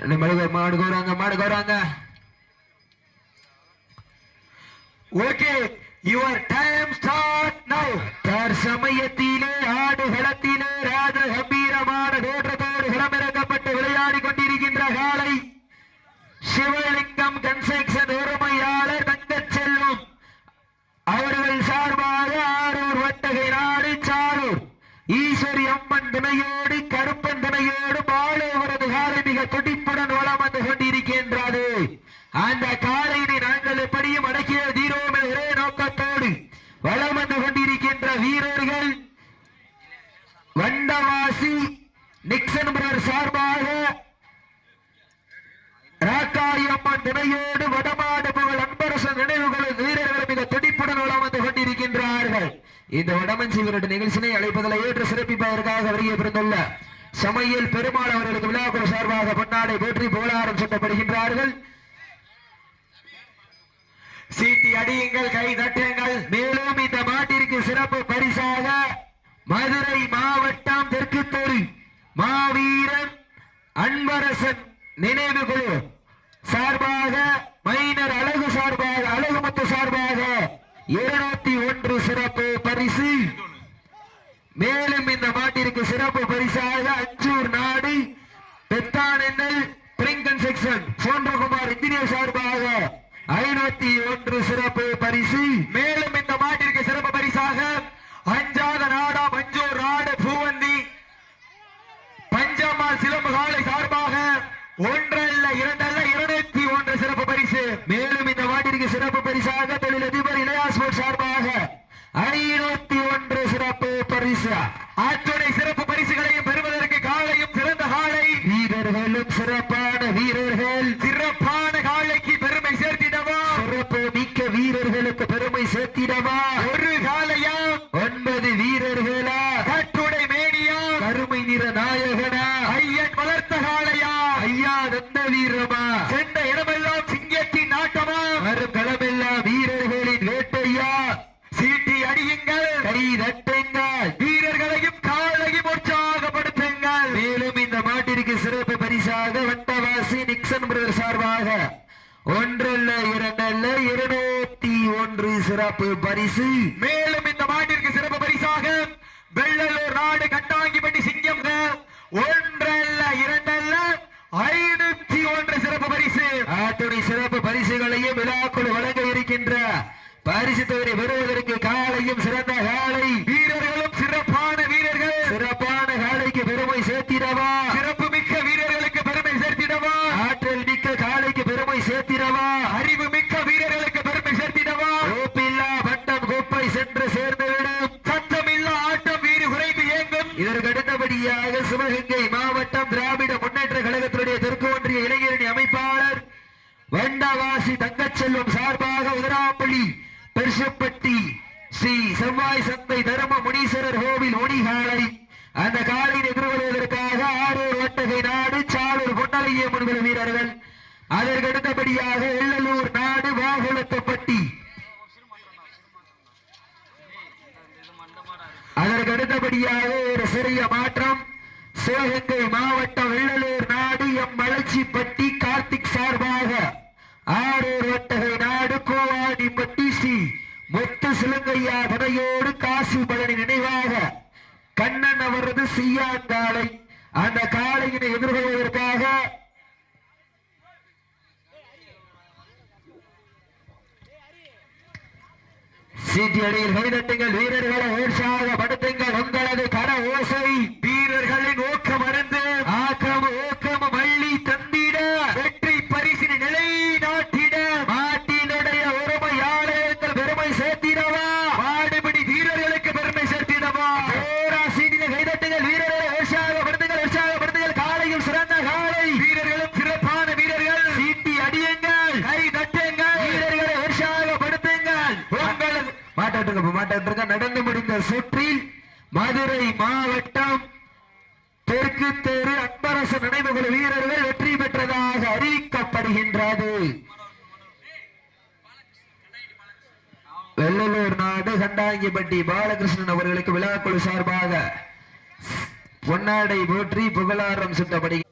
மாடு மாடு கோராங்க மாடு கோராங்க. Okay your time start now தற்சமயத்திலே ஆடுகளத்திலே ராஜ கம்பீரமான தோற்றத்தோடு களமிறக்கப்பட்டு விளையாடி கொண்டிருக்கின்ற காலை சிவலிங்கம் கன்ஸ்ட்ரக்ஷன் உரிமையாளர் தங்கச் செல்வம். அவர்கள் சார்பாக ஆரூர் வட்டகை நாடு சாரூர். ஈஸ்வரி அம்மன் துணையோடு கருப்பன் துணையோடு பாலவரது காலை மிக துடி வளம் வந்து கொண்டிருக்கின்றது அந்த காலையினை நாங்கள் எப்படியும் அடக்கிய தீரோம் என்ற ஒரே நோக்கத்தோடு வளம் வந்து கொண்டிருக்கின்ற வீரர்கள் வண்டவாசி நிக்சன் பிரதர் சார்பாக ராக்காயம்மன் துணையோடு வடமாடு புகழ் அன்பரசன் நினைவுகளை வீரர்கள் மிக துடிப்புடன் உலகம் வந்து கொண்டிருக்கின்றார்கள். இந்த வடமஞ்சி விரட்டு நிகழ்ச்சியை அழைப்பதில் ஏற்று சிறப்பிப்பதற்காக வருகை பிறந்துள்ள சமையல் பெருமாள் அவர்களுக்கு விழாக்குழு சார்பாக பொன்னாடை போற்றி புகழாரம் சூட்டப்படுகின்றார்கள். சீட்டி அடியுங்கள் கை தட்டுங்கள். மேலும் இந்த மாட்டிற்கு சிறப்பு பரிசாக மதுரை மாவட்டம் தெற்கு தெரு மாவீரன் அன்பரசன் நினைவு குழு சார்பாக மைனர் அழகு சார்பாக அழகுமுத்து சார்பாக இருநூத்தி ஒன்று சிறப்பு பரிசு. மேலும் இந்த மாட்டிற்கு சிறப்பு பரிசாக அஞ்சூர் நாடு பெத்தானெண்ணல் பிரிங்கன் செக்ஷன் சோன்றகுமார் இன்ஜினியர் சார்பாக ஐநூத்தி ஒன்று சிறப்பு பரிசு. மே இந்த மாட்டிற்கு சிறப்பு பரிசாக அஞ்சாத நாடா மஞ்சூர் நாடு பூவந்தி பஞ்சம்மாள் சிலம்பு காலை சார்பாக ஒன்றல்ல இரண்டல்ல இருநூத்தி ஒன்று சிறப்பு பரிசு. மேலும் இந்த வாட்டிற்கு சிறப்பு பரிசாக தொழிலதிபர் இளையா சார்பாக ஐநூத்தி ஒன்று சிறப்பு பரிசு. அத்துணை சிறப்பு பரிசுகளையும் பெறுவதற்கு காலையும் சிறந்த காலை வீரர்களும் சிறப்பான வீரர்கள். சிறப்பான காலைக்கு பெருமை சேர்த்திடவா? சிறப்பு மிக்க வீரர்களுக்கு பெருமை சேர்த்திடவா? அடியுங்கள் வீரர்களையும் காலையும் உற்சாகப்படுத்துங்கள். மேலும் இந்த மாட்டிற்கு சிறப்பு பரிசாக வட்டவாசி நிக்சன் பிரதர் சார்பாக ஒன்றல்ல இரண்டல்ல இருநூத்தி ஒன்று சிறப்பு பரிசு. மேலும் இந்த மாட்டிற்கு சிறப்பு பரிசாக வெள்ளலூர் நாடு கட்டாங்கிப்பட்டி சிங்கம் ஒன்று இரண்டல்ல ஐநூத்தி ஒன்று சிறப்பு பரிசு அத்துணை சிறப்பு பரிசுகளையும் விழாக்குழு வழங்க இருக்கின்ற பரிசு தொகை பெறுவதற்கு காலையும் சிறந்த காலை வீரர்களும் சிறப்பான வீரர்கள் சிறப்பான காலைக்கு பெருமை சேர்த்திடவா சிறப்பு மிக்க வீரர்களுக்கு பெருமை சேர்த்திடவா ஆற்றல் மிக்க காலைக்கு பெருமை சேர்த்திடவா அறிவு மிக்க வீரர்களுக்கு பெருமை சேர்த்திடவா கோப்பில்லா வட்டம் கோப்பை சென்று சேர்ந்துவிடும் சத்தமில்லா ஆட்டம் வீறு குறைந்து இயங்கும் இதற்கு அடுத்தபடியாக சிவகங்கை மாவட்டம் திராவிட முன்னேற்ற கழகத்தினுடைய தெற்கு ஒன்றிய இளைஞரணி அமைப்பாளர் வண்டவாசி தங்கச்செல்வம் சார்பாக உதராப்பள்ளி பெருசப்பட்டி ஸ்ரீ செவ்வாய் சந்தை தர்ம முனீஸ்வரர் கோவில் ஒடிகாலை அந்த காலில் எதிர்கொள்வதற்காக ஆரூர் ஒட்டகை நாடு சாலூர் பொன்னலையம்மன் குழு வீரர்கள். அதற்கடுத்தபடியாக எள்ளலூர் நாடு வாகுலத்தப்பட்டி அதற்கடுத்தபடியாக ஒரு சிறிய மாற்றம். சிவகங்கை மாவட்டம் வெள்ளலூர் நாடு எம் மலர்ச்சிப்பட்டி கார்த்திக் சார்பாக. ஆரூர் ஒட்டகை நாடு கோவாடிப்பட்டி ஸ்ரீ முத்து சிலங்கையா துணையோடு காசி பலனி நினைவாக. கண்ணன் அவரது சியான் அந்த காலையினை எதிர்கொள்வதற்காக. சீட்டியடியில் கைதட்டுங்கள் வீரர்களை உற்சாகப்படுத்துங்கள் உங்களது கர ஓசை வீரர்களின் ஊக்கம் அருந்து ஆக்கம் ஊக்கம் மள்ளி தந்திட வெற்றி பரிசினை நிலைநாட்டிட மாட்டினுடைய உரிமையாளர்கள் பெருமை சேர்த்திடவா? பாடுபடி வீரர்களுக்கு பெருமை சேர்த்திடவா? பேராசீனில கைதட்டுகள் வீரர்களை உற்சாகப்படுத்துங்கள் உற்சாகப்படுத்துங்கள் காலையில் சிறந்த காலை. வீரர்களும் சிறப்பான வீரர்கள். சீட்டி அடியுங்கள் கை தட்டுங்கள். வீரர்களை உற்சாகப்படுத்துங்கள் உங்களது மாட்டாட்டுங்க மாட்டாட்டுங்க நடந்து முடிந்த சுற்றில் மதுரை மாவட்டம் தெற்கு தெரு அன்பரசு நினைவுகள் வீரர்கள் வெற்றி பெற்றதாக அறிவிக்கப்படுகின்றது. வெள்ளலூர் நாடு கண்டாங்கிப்பட்டி பாலகிருஷ்ணன் அவர்களுக்கு விழாக்குழு சார்பாக பொன்னாடை போற்றி புகழாரம் சுட்டப்படுகிறது.